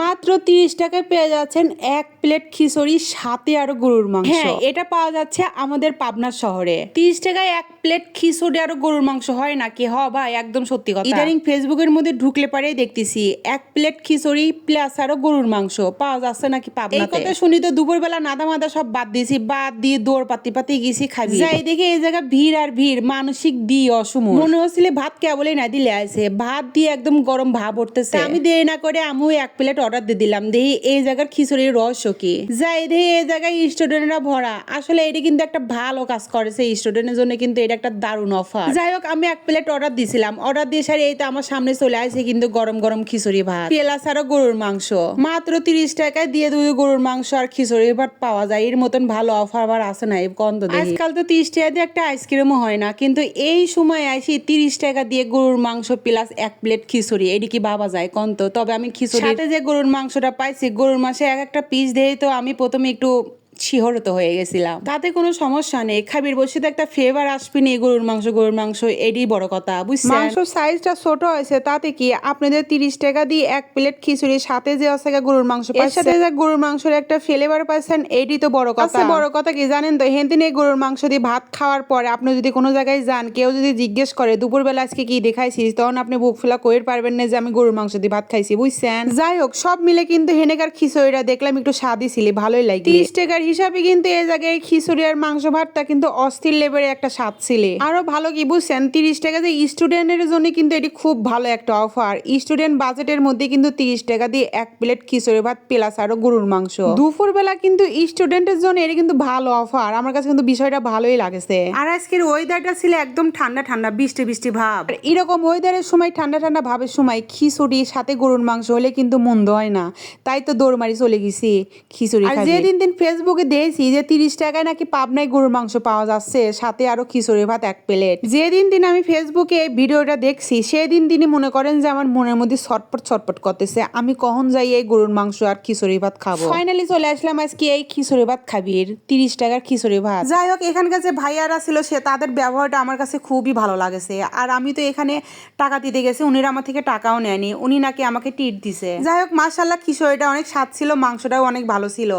মাত্র তিরিশ টাকায় পেয়ে যাচ্ছেন এক প্লেট খিচুড়ি সাথে আরও গরুর মাংস। হ্যাঁ এটা পাওয়া যাচ্ছে আমাদের পাবনা শহরে। তিরিশ টাকায় এক প্লেট খিচুড়ি আরও গরুর মাংস হয় নাকি? হ ভাই একদম সত্যি কথা। ইদানিং ফেসবুকের মধ্যে ঢুকলে পারেই দেখতেছি এক প্লেট খিচুড়ি প্লাস আরও গরুর মাংস। পাওয়া যাচ্ছে নাকি পাবনা এই কথা শুনি তো দুপুরবেলা নাদা মাদা সব বাদ দিয়েছি বাদ দিয়ে দৌড় পাতি পাতি গেছি খাবি। যাই দেখে এই জায়গা ভিড় আর ভিড় মানসিক দি অসম মনে হচ্ছিল ভাত কেবলই না দিলে আছে ভাত দিয়ে একদম গরম ভাব উঠতেছে। আমি দেরি না করে আমিও এক প্লেট অর্ডার দিয়ে দিলাম। দেখি এই জায়গার খিচুড়ির রহস্য কি? যাই দেখি এই জায়গায় স্টুডেন্টরা ভরা। আসলে এটা কিন্তু একটা ভালো কাজ করেছে স্টুডেন্টের জন্য কিন্তু এটা একটা দারুণ অফার যাই হোক, আমি এক প্লেট অর্ডার দিয়েছিলাম অর্ডার দিয়ে সারি এই তো আমার সামনে চলে আসে কিন্তু গরম গরম খিচুড়ি ভাত। পেলাস আরও গরুর মাংস। মাত্র তিরিশ টাকায় দিয়ে দুই গরুর মাংস আর খিচুড়ি ভাত পাওয়া যায়। এর মতন ভালো অফার আবার আছে না এই গন্ধ। আজকাল তো তিরিশ টাকা দিয়ে একটা আইসক্রিমও হয় না। কিন্তু এই সময় আসি তিরিশ টাকা দিয়ে গরুর মাংস প্লাস এক প্লেট খিচুড়ি। এটি কি ভাবা যায় কন্ত তবে আমি খিচুড়ি যে গরুর মাংসটা পাইছি গরুর মাংসে এক একটা পিস দিয়েই তো আমি প্রথমে একটু শিহরিত হয়ে গেছিলাম। তাতে কোনো সমস্যা নেই। খাবির বসে তো একটা ফ্লেভার আসবে নি গরুর মাংস গরুর মাংস এটাই বড় কথা বুঝছেন? মাংস সাইজটা ছোট হয়েছে তাতে কি আপনাদের তিরিশ টাকা দিয়ে এক প্লেট খিচুড়ির সাথে যে আছে গরুর মাংস এর সাথে যে গরুর মাংসের একটা ফ্লেভার পাইছেন এটি তো বড় কথা। বড় কথা কি জানেন তো? হেনদিন এই গরুর মাংস দিয়ে ভাত খাওয়ার পরে আপনি যদি কোনো জায়গায় যান কেউ যদি জিজ্ঞেস করে দুপুরবেলা আজকে কি দেখাইছিস? তখন আপনি বুক ফেলা কইর পারবেন না যে আমি গরুর মাংস দিয়ে ভাত খাইছি বুঝছেন? যাই হোক সব মিলে কিন্তু হেনেকার খিচুড়িটা দেখলাম একটু স্বাদই ছিল ভালোই লাগে তিরিশ টাকার হিসাবে কিন্তু এই জায়গায় খিচুড়ি আর মাংস ভাতটা কিন্তু অস্থির লেভেলের একটা স্বাদ ছিল। আরও ভালো কি বুঝছেন? তিরিশ টাকা যে স্টুডেন্টের জন্য কিন্তু এটি খুব ভালো একটা অফার স্টুডেন্ট বাজেটের মধ্যে কিন্তু তিরিশ টাকা দিয়ে এক প্লেট খিচুড়ি ভাত প্লাস আরও গরুর মাংস। দুপুর বেলা কিন্তু স্টুডেন্টের জন্য এটি কিন্তু ভালো অফার আমার কাছে কিন্তু বিষয়টা ভালোই লাগেছে। আর আজকের ওয়েদারটা ছিল একদম ঠান্ডা ঠান্ডা বৃষ্টি বৃষ্টি ভাব। আর এরকম ওয়েদারের সময় ঠান্ডা ঠান্ডা ভাবের সময় খিচুড়ি সাথে গরুর মাংস হলে কিন্তু মন্দ হয় না। তাই তো দৌড় মারি চলে গেছি। খিচুড়ি আর যেদিন দিন ফেসবুকে দেখছি যে তিরিশ টাকায় নাকি পাবনায় গরুর মাংস পাওয়া যাচ্ছে সাথে আরও খিচুড়ি ভাত এক প্লেট। যেদিন দিন আমি ফেসবুকে এই ভিডিওটা দেখছি সেদিন দিনই মনে করেন যে আমার মনের মধ্যে ছটপট ছটপট করতেছে আমি কখন যাই এই গরুর মাংস আর খিচুড়ি ভাত খাব? ফাইনালি চলে আসলাম আজকে এই খিচুড়ি ভাত খাবির তিরিশ টাকার খিচুড়ি ভাত। যাই হোক এখানকার যে ভাইয়ারা ছিল সে তাদের ব্যবহারটা আমার কাছে খুবই ভালো লাগেছে। আর আমি তো এখানে টাকা দিতে গেছি উনিরা আমার থেকে টাকাও নেয়নি উনি নাকি আমাকে টিট দিছে। যাই হোক মাসাল্লাহ খিচুড়িটা অনেক স্বাদ ছিল মাংসটাও অনেক ভালো ছিল।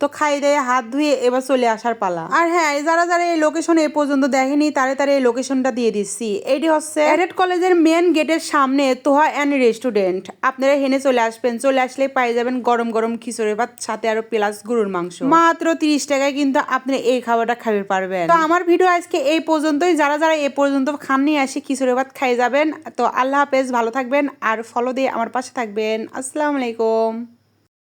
তো খাই দিয়ে হাত ধুয়ে এবার চলে আসার পালা। আর হ্যাঁ যারা যারা এই লোকেশন এ পর্যন্ত দেখেনি, তারে তারে এই লোকেশনটা দিয়ে দিচ্ছি। এটি হচ্ছে এডেড কলেজের মেন গেটের সামনে তোহা অ্যান্ড রেস্টুরেন্ট আপনারা হেনে চলে আসবেন, চলে আসলে পাই যাবেন গরম গরম খিচুড়ি ভাত, সাথে আরও প্লাস গরুর মাংস। মাত্র তিরিশ টাকায় কিন্তু আপনি এই খাবারটা খাবে পারবেন। তো আমার ভিডিও আজকে এই পর্যন্তই। যারা যারা এই পর্যন্ত খাননি, আসি খিচুড়ি ভাত খাই যাবেন। তো আল্লাহ হাফেজ, ভালো থাকবেন। আর ফলো দিয়ে আমার পাশে থাকবেন। আসসালামু আলাইকুম।